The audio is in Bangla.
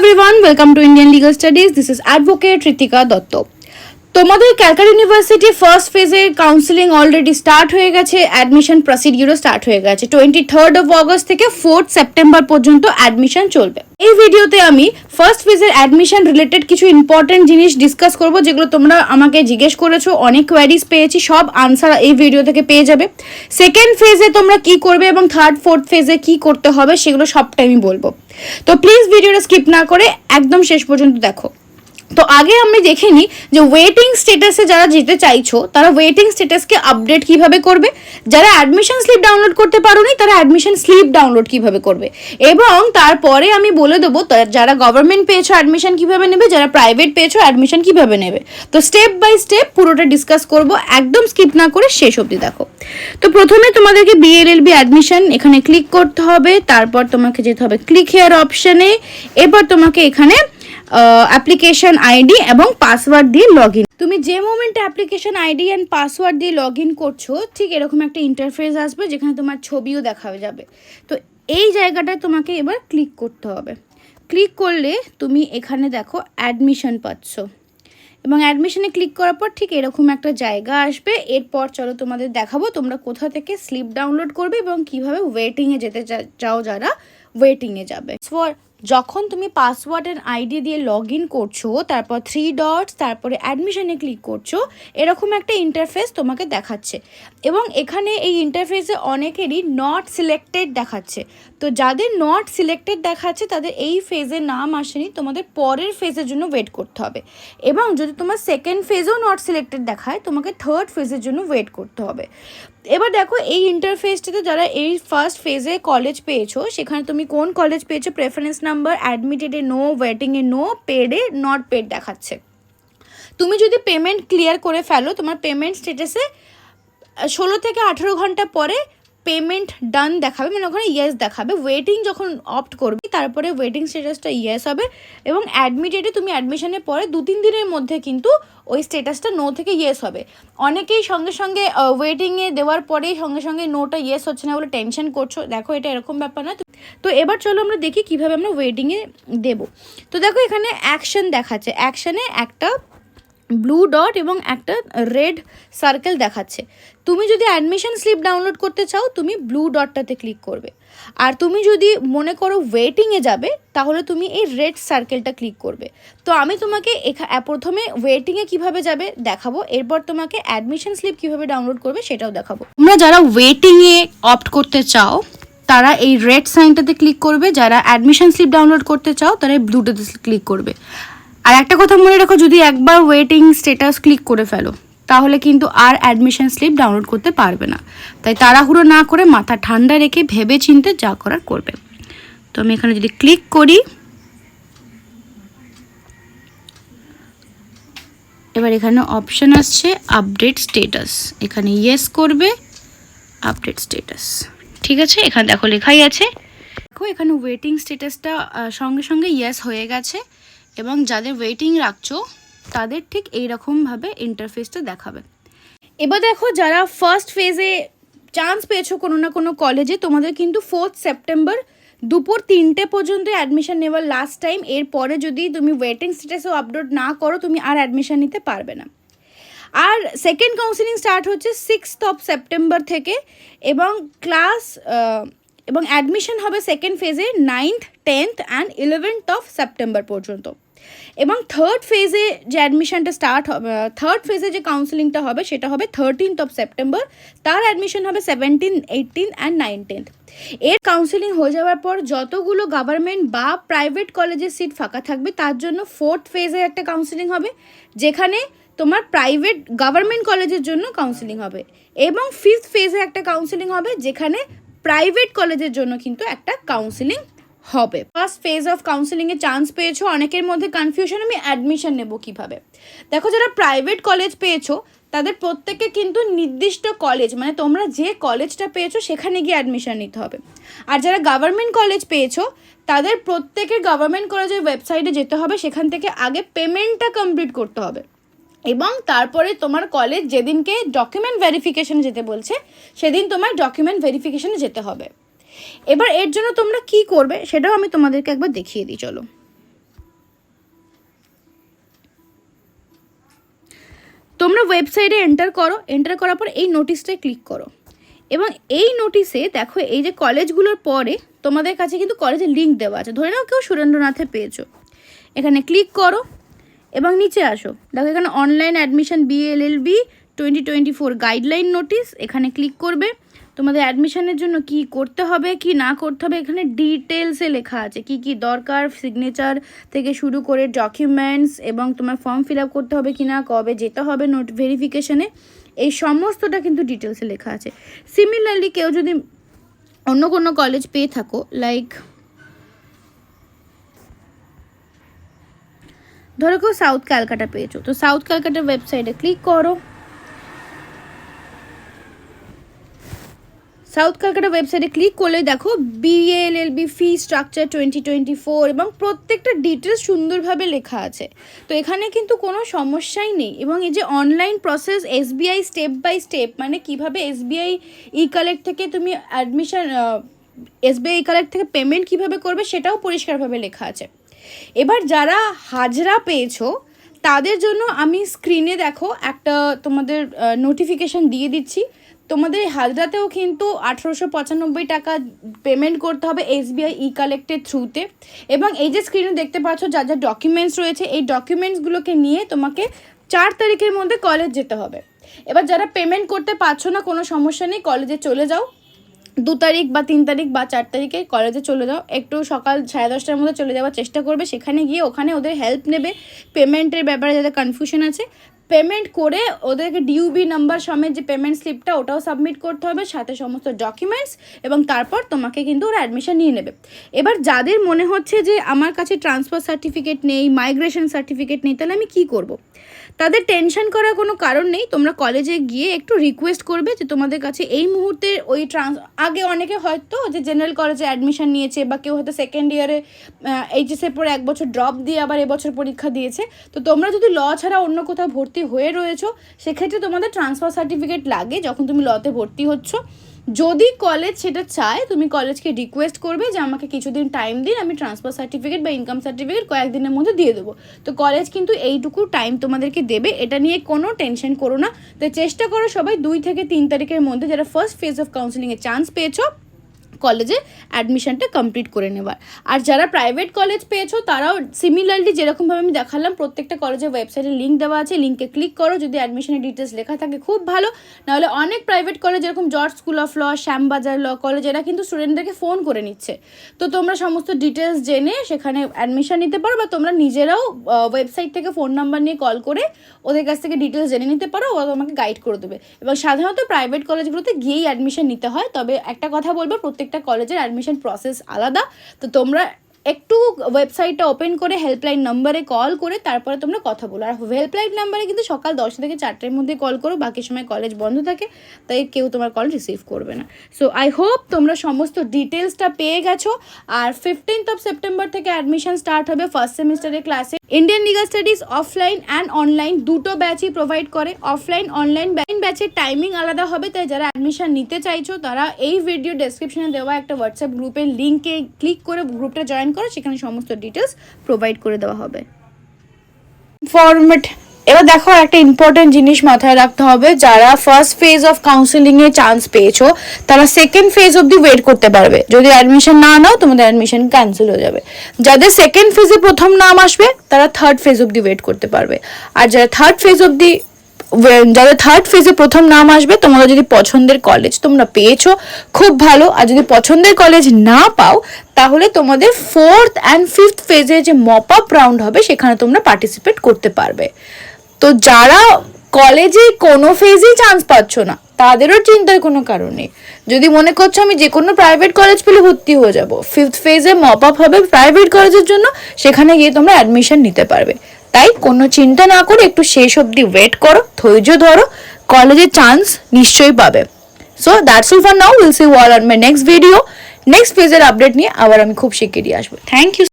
everyone, welcome to Indian Legal Studies. This is Advocate Ritika Dotto. তোমাদের ক্যালকাটা ইউনিভার্সিটি ফার্স্ট ফেজের কাউন্সিলিং অলরেডি স্টার্ট হয়ে গেছে অ্যাডমিশন প্রসিডিউরও স্টার্ট হয়ে গেছে। টোয়েন্টি থার্ড অফ অগস্ট থেকে ফোর্থ সেপ্টেম্বর পর্যন্ত অ্যাডমিশন চলবে। এই ভিডিওতে আমি ফার্স্ট ফেজের অ্যাডমিশন রিলেটেড কিছু ইম্পর্টেন্ট জিনিস ডিসকাস করব, যেগুলো তোমরা আমাকে জিজ্ঞেস করেছ, অনেক কোয়ারিজ পেয়েছি, সব আনসার এই ভিডিও থেকে পেয়ে যাবে। সেকেন্ড ফেজে তোমরা কি করবে এবং থার্ড ফোর্থ ফেজে কি করতে হবে, সেগুলো সবটাই আমি বলব। তো প্লিজ ভিডিওটা স্কিপ না করে একদম শেষ পর্যন্ত দেখো। তো আগে আমি দেখে নিই যে ওয়েটিং স্টেটাসে যারা যেতে চাইছো, তারা ওয়েটিং স্টেটাসকে আপডেট কীভাবে করবে? যারা অ্যাডমিশন স্লিপ ডাউনলোড করতে পারো পারোনি, তারা অ্যাডমিশন স্লিপ ডাউনলোড কীভাবে করবে? এবং তারপরে আমি বলে দেবো যারা গভর্নমেন্ট পেয়েছ অ্যাডমিশন কীভাবে নেবে, যারা প্রাইভেট পেয়েছ অ্যাডমিশন কীভাবে নেবে? তো স্টেপ বাই স্টেপ পুরোটা ডিসকাস করব, একদম স্কিপ না করে শেষ অবধি দেখো। তো প্রথমে তোমাদেরকে বিএলএলবি অ্যাডমিশন এখানে ক্লিক করতে হবে, তারপর তোমাকে যেতে হবে ক্লিক হেয়ার অপশনে এবার তোমাকে এখানে অ্যাপ্লিকেশন আইডি এবং পাসওয়ার্ড দিয়ে লগ তুমি যে মোমেন্টে অ্যাপ্লিকেশন আইডি অ্যান্ড পাসওয়ার্ড দিয়ে লগ ইন করছ, ঠিক এরকম একটা ইন্টারফেস আসবে যেখানে তোমার ছবিও দেখা যাবে। তো এই জায়গাটায় তোমাকে এবার ক্লিক করতে হবে। ক্লিক করলে তুমি এখানে দেখো অ্যাডমিশন পাচ্ছ। এবং অ্যাডমিশনে ক্লিক করার পর ঠিক এরকম একটা জায়গা আসবে। এরপর চলো তোমাদের দেখাবো তোমরা কোথা থেকে স্লিপ ডাউনলোড করবে এবং কীভাবে ওয়েটিংয়ে যেতে চাও যারা ওয়েটিংয়ে যাবে। ফর যখন তুমি পাসওয়ার্ড অ্যান্ড আইডি দিয়ে লগ ইন করছ, তারপর থ্রি ডটস তারপরে অ্যাডমিশনে ক্লিক করছ, এরকম একটা ইন্টারফেস তোমাকে দেখাচ্ছে। এবং এখানে এই ইন্টারফেসে অনেকেরই নট সিলেক্টেড দেখাচ্ছে। তো যাদের নট সিলেক্টেড দেখাচ্ছে, তাদের এই ফেজে নাম আসেনি, তোমাদের পরের ফেজের জন্য ওয়েট করতে হবে। এবং যদি তোমার সেকেন্ড ফেজেও নট সিলেক্টেড দেখায়, তোমাকে থার্ড ফেজের জন্য ওয়েট করতে হবে। এবার দেখো, এই ইন্টারফেসটিতে যারা এই ফার্স্ট ফেজে কলেজ পেয়েছ, সেখানে তুমি কোন কলেজ পেয়েছ প্রেফারেন্স নাম্বার অ্যাডমিটেডে নো ওয়েটিংয়ে নো পেডে নট পেড দেখাচ্ছে। তুমি যদি পেমেন্ট ক্লিয়ার করে ফেলো, তোমার পেমেন্ট স্টেটাসে ষোলো থেকে আঠেরো ঘণ্টা পরে পেমেন্ট ডান দেখাবে মানে ওখানে ইয়েস দেখাবে। ওয়েটিং যখন অপ্ট করবে, তারপরে ওয়েটিং স্টেটাসটা ইয়েস হবে এবং অ্যাডমিটেডে তুমি অ্যাডমিশনের পরে দু তিন দিনের মধ্যে কিন্তু ওই স্টেটাসটা নো থেকে ইয়েস হবে। অনেকেই সঙ্গে সঙ্গে ওয়েটিংয়ে দেওয়ার পরেই সঙ্গে সঙ্গে নোটা ইয়েস হচ্ছে না বলে টেনশন করছ। দেখো এটা এরকম ব্যাপার না তো এবার চলো আমরা দেখি কীভাবে আমরা ওয়েটিংয়ে দেবো। তো দেখো এখানে অ্যাকশন দেখাচ্ছে। অ্যাকশনে একটা ব্লু ডট এবং একটা রেড সার্কেল দেখাচ্ছে। তুমি যদি অ্যাডমিশন স্লিপ ডাউনলোড করতে চাও, তুমি ব্লু ডটটাতে ক্লিক করবে। আর তুমি যদি মনে করো ওয়েটিংয়ে যাবে, তাহলে তুমি এই রেড সার্কেলটা ক্লিক করবে। তো আমি তোমাকে প্রথমে ওয়েটিংয়ে কীভাবে যাবে দেখাবো, এরপর তোমাকে অ্যাডমিশন স্লিপ কীভাবে ডাউনলোড করবে সেটাও দেখাবো। তোমরা যারা ওয়েটিংয়ে অপ্ট করতে চাও তারা এই রেড সাইনটাতে ক্লিক করবে, যারা অ্যাডমিশন স্লিপ ডাউনলোড করতে চাও, তারা এই ব্লুটাতে ক্লিক করবে। আর একটা কথা মনে রাখো, যদি একবার ওয়েটিং স্টেটাস ক্লিক করে ফেলো, তাহলে কিন্তু আর অ্যাডমিশন স্লিপ ডাউনলোড করতে পারবে না। তাই তাড়াহুড়ো না করে মাথা ঠান্ডা রেখে ভেবে চিনতে যা করার করবে। তো আমি এখানে যদি ক্লিক করি, এবার এখানে অপশন আসছে আপডেট স্টেটাস এখানে ইয়েস করবে আপডেট স্টেটাস ঠিক আছে? এখানে দেখো লেখাই আছে। দেখো, এখানে ওয়েটিং স্টেটাসটা সঙ্গে সঙ্গে ইয়েস হয়ে গেছে এবং যাদের ওয়েটিং রাখছো, তাদের ঠিক এইরকমভাবে ইন্টারফেসটা দেখাবে। এবার দেখো, যারা ফার্স্ট ফেজে চান্স পেয়েছ কোনো না কোনো কলেজে তোমাদের কিন্তু ফোর্থ সেপ্টেম্বর দুপুর তিনটে পর্যন্ত অ্যাডমিশন নেওয়ার লাস্ট টাইম এরপরে যদি তুমি ওয়েটিং স্টেটাসও আপলোড না করো, তুমি আর অ্যাডমিশন নিতে পারবে না। আর সেকেন্ড কাউন্সিলিং স্টার্ট হচ্ছে সিক্সথ অফ সেপ্টেম্বর থেকে এবং ক্লাস এবং অ্যাডমিশন হবে সেকেন্ড ফেজে ninth tenth and eleventh of September পর্যন্ত। এবং থার্ড ফেজে যে অ্যাডমিশনটা স্টার্ট হবে থার্ড ফেজে যে কাউন্সিলিংটা হবে সেটা হবে থার্টিনথ অফ সেপ্টেম্বর তার অ্যাডমিশন হবে সেভেন্টিন এইটিন অ্যান্ড নাইনটিন্থ এর কাউন্সিলিং হয়ে যাওয়ার পর যতগুলো গভর্নমেন্ট বা প্রাইভেট কলেজের সিট ফাঁকা থাকবে, তার জন্য ফোর্থ ফেজে একটা কাউন্সিলিং হবে, যেখানে তোমার প্রাইভেট গভর্নমেন্ট কলেজের জন্য কাউন্সিলিং হবে। এবং ফিফথ ফেজে একটা কাউন্সিলিং হবে, যেখানে প্রাইভেট কলেজের জন্য কিন্তু একটা কাউন্সিলিং হবে। ফার্স্ট ফেজ অফ কাউন্সিলিংয়ে চান্স পেয়েছ, অনেকের মধ্যে কনফিউশন আমি অ্যাডমিশন নেব কীভাবে? দেখো, যারা প্রাইভেট কলেজ পেয়েছ, তাদের প্রত্যেকে কিন্তু নির্দিষ্ট কলেজ মানে তোমরা যে কলেজটা পেয়েছ, সেখানে গিয়ে অ্যাডমিশন নিতে হবে। আর যারা গভর্নমেন্ট কলেজ পেয়েছ, তাদের প্রত্যেকের গভর্নমেন্ট কলেজের ওয়েবসাইটে যেতে হবে, সেখান থেকে আগে পেমেন্টটা কমপ্লিট করতে হবে। এবং তারপরে তোমার কলেজ যেদিনকে ডকুমেন্ট ভেরিফিকেশানে যেতে বলছে, সেদিন তোমার ডকুমেন্ট ভেরিফিকেশানে যেতে হবে। এবার এর জন্য তোমরা কি করবে, সেটাও আমি তোমাদেরকে একবার দেখিয়ে দিই, চলো। তোমরা ওয়েবসাইটে এন্টার করো এন্টার করার পর এই নোটিশটায় ক্লিক করো। এবং এই নোটিশে দেখো, এই যে কলেজগুলোর পরে তোমাদের কাছে কিন্তু কলেজের লিঙ্ক দেওয়া আছে। ধরে নাও কেউ সুরেন্দ্রনাথে পেয়েছ। এখানে ক্লিক করো এবং নিচে আসো। দেখো এখানে online admission BLLB twenty twenty four guideline notice এখানে ক্লিক করবে। তোমাদের অ্যাডমিশনের জন্য কি করতে হবে, কি না করতে হবে, এখানে ডিটেলসে লেখা আছে। কি কি দরকার সিগনেচার থেকে শুরু করে ডকুমেন্টস এবং তোমার ফর্ম ফিল আপ করতে হবে কি না, কবে যেতে হবে নোট ভেরিফিকেশানে এই সমস্তটা কিন্তু ডিটেলসে লেখা আছে। সিমিলারলি কেউ যদি অন্য কোনো কলেজ পেয়ে থাকো লাইক ধরো কেউ সাউথ ক্যালকাটা পেয়েছ, তো সাউথ ক্যালকাটার ওয়েবসাইটে ক্লিক করো। সাউথ ক্যালকাটা ওয়েবসাইটে ক্লিক করলে দেখো BLLB fee structure twenty twenty four এবং প্রত্যেকটা ডিটেলস সুন্দরভাবে লেখা আছে। তো এখানে কিন্তু কোনো সমস্যাই নেই এবং এই যে online process SBI step by step মানে কীভাবে এসবিআই ই কালেক্ট থেকে তুমি অ্যাডমিশন এসবিআই কালেক্ট থেকে পেমেন্ট কীভাবে করবে সেটাও পরিষ্কারভাবে লেখা আছে। এবার যারা হাজরা পেয়েছ, তাদের জন্য আমি স্ক্রিনে দেখো একটা তোমাদের নোটিফিকেশান দিয়ে দিচ্ছি। তোমাদের হাজরাতেও কিন্তু আঠেরোশো পঁচানব্বই টাকা পেমেন্ট করতে হবে এসবিআই ই কালেক্টের থ্রুতে এবং এই যে স্ক্রিনে দেখতে পাচ্ছ, যা যা ডকুমেন্টস রয়েছে, এই ডকুমেন্টসগুলোকে নিয়ে তোমাকে চার তারিখের মধ্যে কলেজ যেতে হবে। এবার যারা পেমেন্ট করতে পারছ না, কোনো সমস্যা নেই কলেজে চলে যাও। দু তারিখ বা তিন তারিখ বা চার তারিখে কলেজে চলে যাও। একটু সকাল সাড়ে দশটার মধ্যে চলে যাওয়ার চেষ্টা করবে। সেখানে গিয়ে ওখানে ওদের হেল্প নেবে। পেমেন্টের ব্যাপারে যাদের কনফিউশন আছে পেমেন্ট করে ওদেরকে ডিউবি নাম্বার সমেত যে পেমেন্ট স্লিপটা ওটাও সাবমিট করতে হবে, সাথে সমস্ত ডকুমেন্টস এবং তারপর তোমাকে কিন্তু ওরা অ্যাডমিশন নিয়ে নেবে এবার যাদের মনে হচ্ছে যে আমার কাছে ট্রান্সফার সার্টিফিকেট নেই মাইগ্রেশন সার্টিফিকেট নেই, তাহলে আমি কি করব। তাদের টেনশন করার কোনো কারণ নেই, তোমরা কলেজে গিয়ে একটু রিকোয়েস্ট করবে যে তোমাদের কাছে এই মুহূর্তে ওই ট্রান্স আগে অনেকে হয়তো যে জেনারেল কলেজে অ্যাডমিশন নিয়েছে বা কেউ হয়তো সেকেন্ড ইয়ারে এইচএসের পরে এক বছর ড্রপ দিয়ে আবার এবছর পরীক্ষা দিয়েছে তো তোমরা যদি ল ছাড়া অন্য কোথাও ভর্তি হয়ে রয়েছো, সেক্ষেত্রে তোমাদের ট্রান্সফার সার্টিফিকেট লাগে যখন তুমি লতে ভর্তি হচ্ছ। যদি কলেজ সেটা চায়, তুমি কলেজকে রিকোয়েস্ট করবে যে আমাকে কিছুদিন টাইম দিন, আমি ট্রান্সফার সার্টিফিকেট বা ইনকাম সার্টিফিকেট কয়েকদিনের মধ্যে দিয়ে দেবো। তো কলেজ কিন্তু এইটুকু টাইম তোমাদেরকে দেবে, এটা নিয়ে কোনো টেনশন করো না। তো চেষ্টা করো সবাই দুই থেকে তিন তারিখের মধ্যে যারা ফার্স্ট ফেজ অফ কাউন্সিলিংয়ে চান্স পেয়েছ কলেজে অ্যাডমিশনটা কমপ্লিট করে নেবার। আর যারা প্রাইভেট কলেজ পেয়েছ, তারাও সিমিলারলি যেরকমভাবে আমি দেখালাম, প্রত্যেকটা কলেজের ওয়েবসাইটে লিঙ্ক দেওয়া আছে লিঙ্কে ক্লিক করো, যদি অ্যাডমিশনের ডিটেলস লেখা থাকে, খুব ভালো। নাহলে অনেক প্রাইভেট কলেজ যেরকম George school of law Shyambazar law college এরা কিন্তু স্টুডেন্টদেরকে ফোন করে নিচ্ছে। তো তোমরা সমস্ত ডিটেলস জেনে সেখানে অ্যাডমিশন নিতে পারো, বা তোমরা নিজেরাও ওয়েবসাইট থেকে ফোন নাম্বার নিয়ে কল করে ওদের কাছ থেকে ডিটেলস জেনে নিতে পারো, ওরা তোমাকে গাইড করে দেবে। এবং সাধারণত প্রাইভেট কলেজগুলোতে গিয়েই অ্যাডমিশন নিতে হয়, তবে একটা কথা বলব প্রত্যেকটা কলেজের অ্যাডমিশন প্রসেস আলাদা। তো তোমরা একটু ওয়েবসাইটটা ওপেন করে হেল্পলাইন নাম্বারে কল করে তারপরে তোমরা কথা বলো। আর হেল্পলাইন নাম্বারে কিন্তু সকাল দশটা থেকে চারটের মধ্যে কল করো, বাকি সময় কলেজ বন্ধ থাকে, তাই কেউ তোমার কল রিসিভ করবে না। সো আই হোপ তোমরা সমস্ত ডিটেলসটা পেয়ে গেছো। আর ফিফটিন্থ অফ সেপ্টেম্বর থেকে অ্যাডমিশন স্টার্ট হবে ফার্স্ট সেমিস্টারের ক্লাসে Indian legal studies offline and online দুটো ব্যাচই প্রোভাইড করে। অফলাইন অনলাইন ব্যাচের টাইমিং আলাদা হবে, তাই যারা অ্যাডমিশন নিতে চাইছো, তারা এই ভিডিও ডেসক্রিপশনে দেওয়া একটা হোয়াটসঅ্যাপ গ্রুপের লিঙ্কে ক্লিক করে গ্রুপটা জয়েন করো, সেখানে সমস্ত ডিটেলস প্রোভাইড করে দেওয়া হবে। ফরম্যাট এবার দেখো একটা ইম্পর্টেন্ট জিনিস মাথায় রাখতে হবে, যারা ফার্স্ট ফেজ অফ কাউন্সিলিং এ চান্স পেয়েছ, তারা সেকেন্ড ফেজ অবধি ওয়েট করতে পারবে। যদি অ্যাডমিশন না নাও, তোমাদের অ্যাডমিশন ক্যান্সেল হয়ে যাবে। যাদের সেকেন্ড ফেজে প্রথম নাম আসবে, তারা থার্ড ফেজ অবধি ওয়েট করতে পারবে। আর যারা থার্ড ফেজ অবধি যাদের থার্ড ফেজে প্রথম নাম আসবে তোমাদের যদি পছন্দের কলেজ তোমরা পেয়েছ, খুব ভালো। আর যদি পছন্দের কলেজ না পাও, তাহলে তোমাদের ফোর্থ অ্যান্ড ফিফথ ফেজে যে মপ আপ রাউন্ড হবে, সেখানে তোমরা পার্টিসিপেট করতে পারবে। তো যারা কলেজে কোনো ফেজেই চান্স পাচ্ছ না, তাদেরও চিন্তার কোনো কারণ নেই। যদি মনে করছ আমি যে কোনো প্রাইভেট কলেজ পেলে ভর্তি হয়ে যাব ফিফথ ফেজে মপ আপ হবে প্রাইভেট কলেজের জন্য, সেখানে গিয়ে তোমরা অ্যাডমিশন নিতে পারবে। তাই কোনো চিন্তা না করে একটু শেষ অবধি ওয়েট করো, ধৈর্য ধরো কলেজে চান্স নিশ্চয়ই পাবে। So that's all for now will see y'all on my next video next ফেজের আপডেট নিয়ে আবার আমি খুব শিগগিরই আসব। Thank you